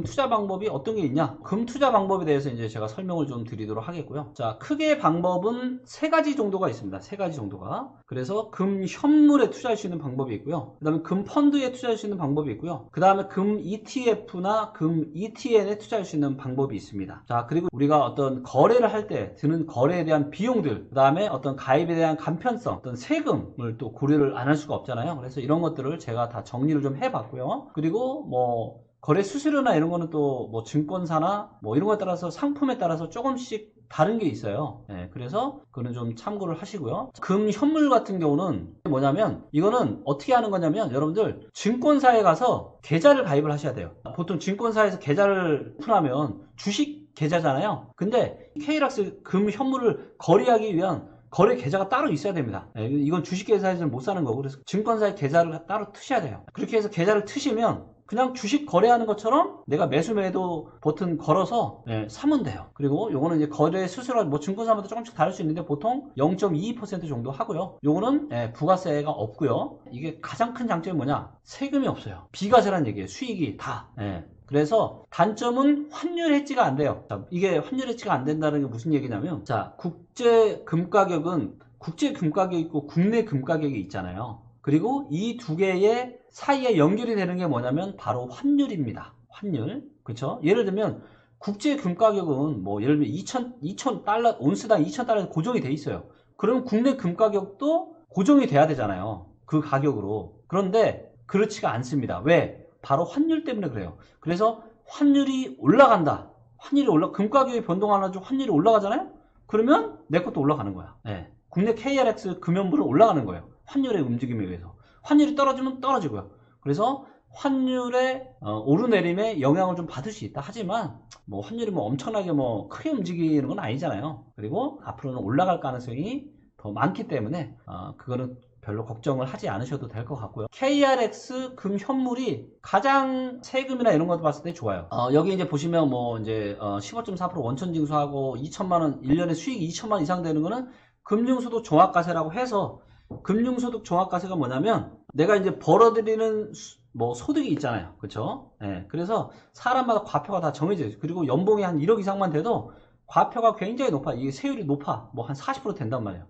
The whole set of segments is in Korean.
금 투자 방법이 어떤 게 있냐? 금 투자 방법에 대해서 이제 제가 설명을 좀 드리도록 하겠고요. 자, 크게 방법은 세 가지 정도가 있습니다. 세 가지 정도가. 그래서 금 현물에 투자할 수 있는 방법이 있고요. 그 다음에 금 펀드에 투자할 수 있는 방법이 있고요. 그 다음에 금 ETF나 금 ETN에 투자할 수 있는 방법이 있습니다. 자, 그리고 우리가 어떤 거래를 할 때 드는 거래에 대한 비용들, 그 다음에 어떤 가입에 대한 간편성, 어떤 세금을 또 고려를 안 할 수가 없잖아요. 그래서 이런 것들을 제가 다 정리를 좀 해봤고요. 그리고 뭐 거래 수수료나 이런 거는 또 뭐 증권사나 뭐 이런 거에 따라서 상품에 따라서 조금씩 다른 게 있어요. 예, 그래서 그거는 좀 참고를 하시고요. 금 현물 같은 경우는 뭐냐면 이거는 어떻게 하는 거냐면 여러분들 증권사에 가서 계좌를 가입을 하셔야 돼요. 보통 증권사에서 계좌를 오픈하면 주식 계좌잖아요. 근데 K락스 금 현물을 거래하기 위한 거래 계좌가 따로 있어야 됩니다. 예, 이건 주식 계좌에서는 못 사는 거고 그래서 증권사에 계좌를 따로 트셔야 돼요. 그렇게 해서 계좌를 트시면 그냥 주식 거래하는 것처럼 내가 매수 매도 버튼 걸어서 예, 사면 돼요. 그리고 요거는 이제 거래 수수료 뭐 증권사마다 조금씩 다를 수 있는데 보통 0.22% 정도 하고요. 요거는 예, 부가세가 없고요. 이게 가장 큰 장점이 뭐냐? 세금이 없어요. 비과세란 얘기예요. 수익이 다. 예. 그래서 단점은 환율 해지가 안 돼요. 자, 이게 환율 해지가 안 된다는 게 무슨 얘기냐면 자, 국제 금 가격은 국제 금 가격이 있고 국내 금 가격이 있잖아요. 그리고 이 두 개의 사이에 연결이 되는 게 뭐냐면 바로 환율입니다. 환율. 그렇죠? 예를 들면 국제 금 가격은 뭐 예를 들면 2천 2천 달러 온스당 2천 달러 고정이 돼 있어요. 그럼 국내 금 가격도 고정이 돼야 되잖아요. 그 가격으로. 그런데 그렇지가 않습니다. 왜? 바로 환율 때문에 그래요. 그래서 환율이 올라간다. 환율이 올라 금 가격이 변동하는 중 환율이 올라가잖아요. 그러면 내 것도 올라가는 거야. 예. 국내 KRX 금연물은 올라가는 거예요. 환율의 움직임에 의해서. 환율이 떨어지면 떨어지고요. 그래서 환율의 어, 오르내림에 영향을 좀 받을 수 있다. 하지만 뭐 환율이 뭐 엄청나게 뭐 크게 움직이는 건 아니잖아요. 그리고 앞으로는 올라갈 가능성이 더 많기 때문에 어, 그거는 별로 걱정을 하지 않으셔도 될 것 같고요. KRX 금 현물이 가장 세금이나 이런 것도 봤을 때 좋아요. 어, 여기 이제 보시면 뭐 이제 어, 15.4% 원천 징수하고 2천만 원 1년에 수익 2천만 원 이상 되는 거는 금융소득 종합과세라고 해서 금융소득 종합과세가 뭐냐면 내가 이제 벌어들이는 수- 뭐 소득이 있잖아요. 그렇죠? 예. 그래서 사람마다 과표가 다 정해져 있어요. 그리고 연봉이 한 1억 이상만 돼도 과표가 굉장히 높아. 이게 세율이 높아. 뭐 한 40% 된단 말이에요.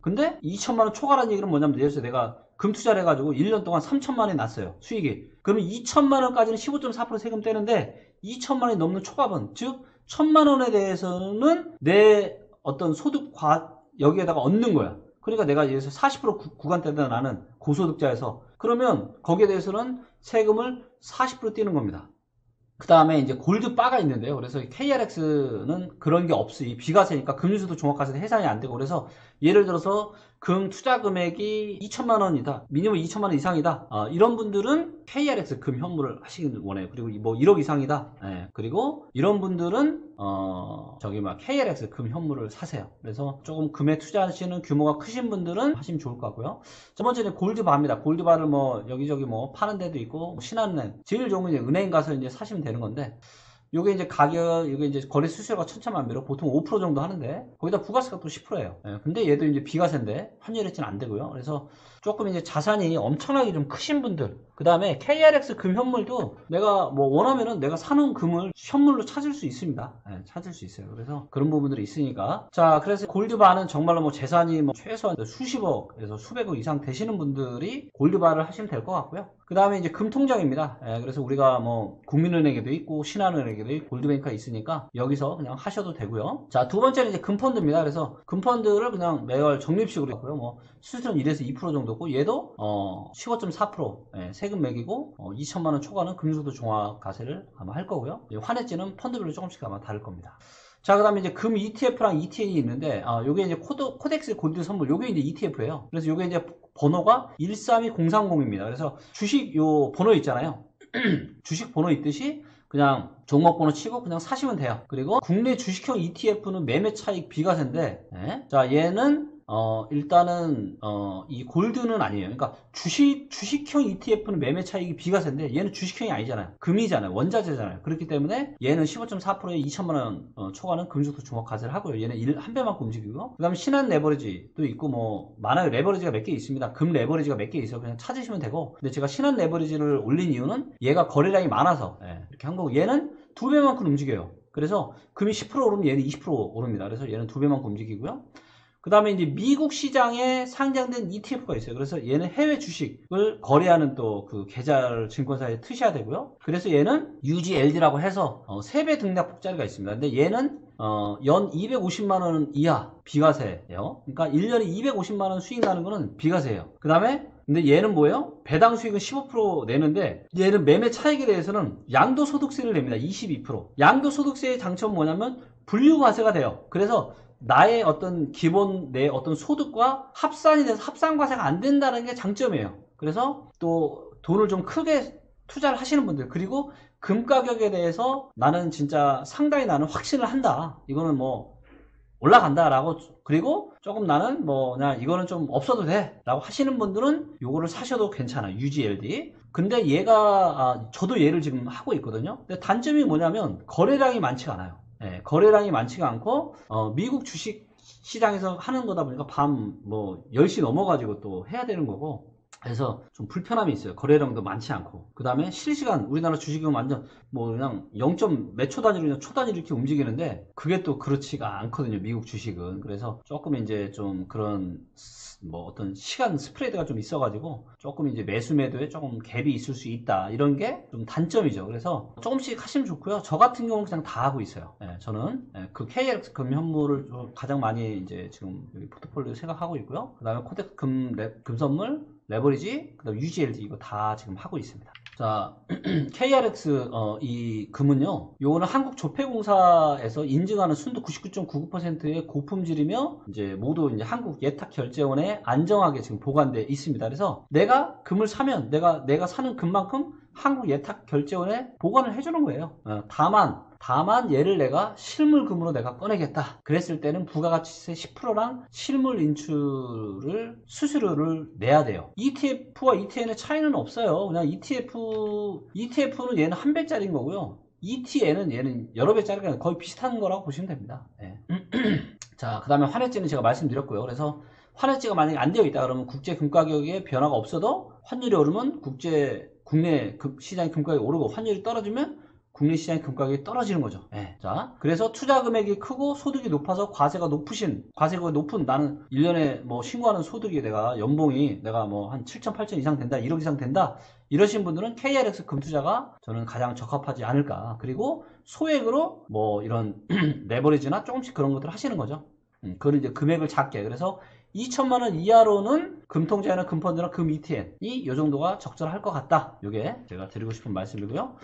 근데 2천만 원 초과라는 얘기는 뭐냐면 예를 들어서 내가 금 투자를 해가지고 1년 동안 3천만 원이 났어요. 수익이. 그러면 2천만 원까지는 15.4% 세금 떼는데 2천만 원이 넘는 초과분, 즉 1천만 원에 대해서는 내 어떤 소득 과 여기에다가 얻는 거야. 그러니까 내가 예를 들어서 40% 구, 구간대다 나는 고소득자에서 그러면 거기에 대해서는 세금을 40% 떼는 겁니다. 그 다음에 이제 골드 바가 있는데요. 그래서 KRX는 그런 게 없이 비과세니까 금융소득 종합과세 해산이 안 되고 그래서 예를 들어서 금 투자 금액이 2천만 원이다. 미니멈 2천만 원 이상이다. 어, 이런 분들은 KRX 금 현물을 하시길 원해요. 그리고 뭐 1억 이상이다. 예, 그리고 이런 분들은 어, 저기 막 KRX 금 현물을 사세요. 그래서 조금 금에 투자하시는 규모가 크신 분들은 하시면 좋을 것 같고요. 첫 번째는 골드바입니다. 골드바를 뭐 여기저기 뭐 파는 데도 있고 뭐 신한은행 제일 좋은 건 이제 은행 가서 이제 사시면 되는 건데 요게 이제 가격, 요게 이제 거래 수수료가 천차만배로 보통 5% 정도 하는데 거기다 부가세가 또 10%예요. 근데 얘도 이제 비과세인데 환율 해지는 안 되고요. 그래서 조금 이제 자산이 엄청나게 좀 크신 분들, 그 다음에 KRX 금 현물도 내가 뭐 원하면은 내가 사놓은 금을 현물로 찾을 수 있습니다. 예, 찾을 수 있어요. 그래서 그런 부분들이 있으니까. 자, 그래서 골드바는 정말로 뭐 재산이 뭐 최소한 수십억에서 수백억 이상 되시는 분들이 골드바를 하시면 될 것 같고요. 그 다음에 이제 금통장입니다. 예, 그래서 우리가 뭐 국민은행에도 있고 신한은행에 도 있고 골드뱅크가 있으니까 여기서 그냥 하셔도 되고요. 자, 두 번째는 이제 금펀드입니다. 그래서 금펀드를 그냥 매월 적립식으로 했고요. 뭐 수수료는 1에서 2% 정도고 얘도 어 15.4% 예, 세금 매기고 어, 2천만 원 초과는 금융소득 종합과세를 아마 할 거고요. 이 환해지는 펀드별로 조금씩 아마 다를 겁니다. 자, 그 다음에 이제 금 ETF랑 ETN이 있는데, 아, 요게 이제 코드, 코덱스 골드 선물, 요게 이제 ETF예요. 그래서 요게 이제 번호가 132030입니다. 그래서 주식 요 번호 있잖아요. 주식 번호 있듯이 그냥 종목 번호 치고 그냥 사시면 돼요. 그리고 국내 주식형 ETF는 매매 차익 비과세인데, 예? 자, 얘는 어, 일단은, 어, 이 골드는 아니에요. 그러니까 주식, 주식형 ETF는 매매 차익이 비과세인데 얘는 주식형이 아니잖아요. 금이잖아요. 원자재잖아요. 그렇기 때문에 얘는 15.4%에 2천만 원 어, 초과는 금속도 주목 과세를 하고요. 얘는 일- 한 배만큼 움직이고요. 그 다음에 신한 레버리지도 있고 뭐, 많아요. 레버리지가 몇 개 있습니다. 금 레버리지가 몇 개 있어요. 그냥 찾으시면 되고. 근데 제가 신한 레버리지를 올린 이유는 얘가 거래량이 많아서 예, 이렇게 한 거고 얘는 두 배만큼 움직여요. 그래서 금이 10% 오르면 얘는 20% 오릅니다. 그래서 얘는 두 배만큼 움직이고요. 그 다음에 이제 미국 시장에 상장된 ETF가 있어요. 그래서 얘는 해외 주식을 거래하는 또 그 계좌를 증권사에 트셔야 되고요. 그래서 얘는 UGLD라고 해서 어, 3배 등락폭짜리가 있습니다. 근데 얘는 어, 연 250만원 이하 비과세예요. 그러니까 1년에 250만원 수익 나는 거는 비과세예요. 그 다음에 근데 얘는 뭐예요? 배당 수익은 15% 내는데 얘는 매매 차익에 대해서는 양도소득세를 냅니다. 22%. 양도소득세의 장점은 뭐냐면 분류과세가 돼요. 그래서 나의 어떤 기본 내 어떤 소득과 합산이 돼서 합산과세가 안 된다는 게 장점이에요. 그래서 또 돈을 좀 크게 투자를 하시는 분들 그리고 금 가격에 대해서 나는 진짜 상당히 나는 확신을 한다. 이거는 뭐 올라간다라고 그리고 조금 나는 뭐 그냥 이거는 좀 없어도 돼라고 하시는 분들은 요거를 사셔도 괜찮아요. UGLD. 근데 얘가 아, 저도 얘를 지금 하고 있거든요. 근데 단점이 뭐냐면 거래량이 많지가 않아요. 예, 거래량이 많지가 않고 어, 미국 주식 시장에서 하는 거다 보니까 밤 뭐 10시 넘어가지고 또 해야 되는 거고 그래서 좀 불편함이 있어요. 거래량도 많지 않고. 그 다음에 실시간 우리나라 주식은 완전 뭐 그냥 0. 몇 초 단위로 그냥 초 단위로 이렇게 움직이는데 그게 또 그렇지가 않거든요. 미국 주식은. 그래서 조금 이제 좀 그런 스- 뭐 어떤 시간 스프레드가 좀 있어가지고 조금 이제 매수 매도에 조금 갭이 있을 수 있다. 이런 게 좀 단점이죠. 그래서 조금씩 하시면 좋고요. 저 같은 경우는 그냥 다 하고 있어요. 예, 저는 예, 그 KX 금 현물을 좀 가장 많이 이제 지금 포트폴리오 생각하고 있고요. 그 다음에 코덱 금, 랩- 금 선물 레버리지, 그다음 UGLD 이거 다 지금 하고 있습니다. 자, KRX 어, 이 금은요. 요거는 한국 조폐공사에서 인증하는 순도 99.99%의 고품질이며 이제 모두 이제 한국 예탁 결제원에 안정하게 지금 보관돼 있습니다. 그래서 내가 금을 사면 내가 내가 사는 금만큼 한국 예탁 결제원에 보관을 해주는 거예요. 어, 다만 다만 얘를 내가 실물금으로 내가 꺼내겠다. 그랬을 때는 부가가치세 10%랑 실물 인출을 수수료를 내야 돼요. ETF와 ETN의 차이는 없어요. 그냥 ETF ETF는 얘는 한 배짜리인 거고요. ETN은 얘는 여러 배짜리가 거의 비슷한 거라고 보시면 됩니다. 예. 자, 그 다음에 환해지는 제가 말씀드렸고요. 그래서 환해지가 만약에 안 되어 있다 그러면 국제 금 가격에 변화가 없어도 환율이 오르면 국제 국내 금- 시장의 금 가격이 오르고 환율이 떨어지면 국내 시장의 금 가격이 떨어지는 거죠. 예. 자, 그래서 투자 금액이 크고 소득이 높아서 과세가 높으신, 과세가 높은 나는 1년에 뭐 신고하는 소득이 내가 연봉이 내가 뭐 한 7천, 8천 이상 된다, 1억 이상 된다, 이러신 분들은 KRX 금투자가 저는 가장 적합하지 않을까. 그리고 소액으로 뭐 이런 레버리지나 조금씩 그런 것들을 하시는 거죠. 음, 그거는 이제 금액을 작게. 그래서 2천만 원 이하로는 금통장이나 금펀드나 금 ETN이 이 정도가 적절할 것 같다. 이게 제가 드리고 싶은 말씀이고요.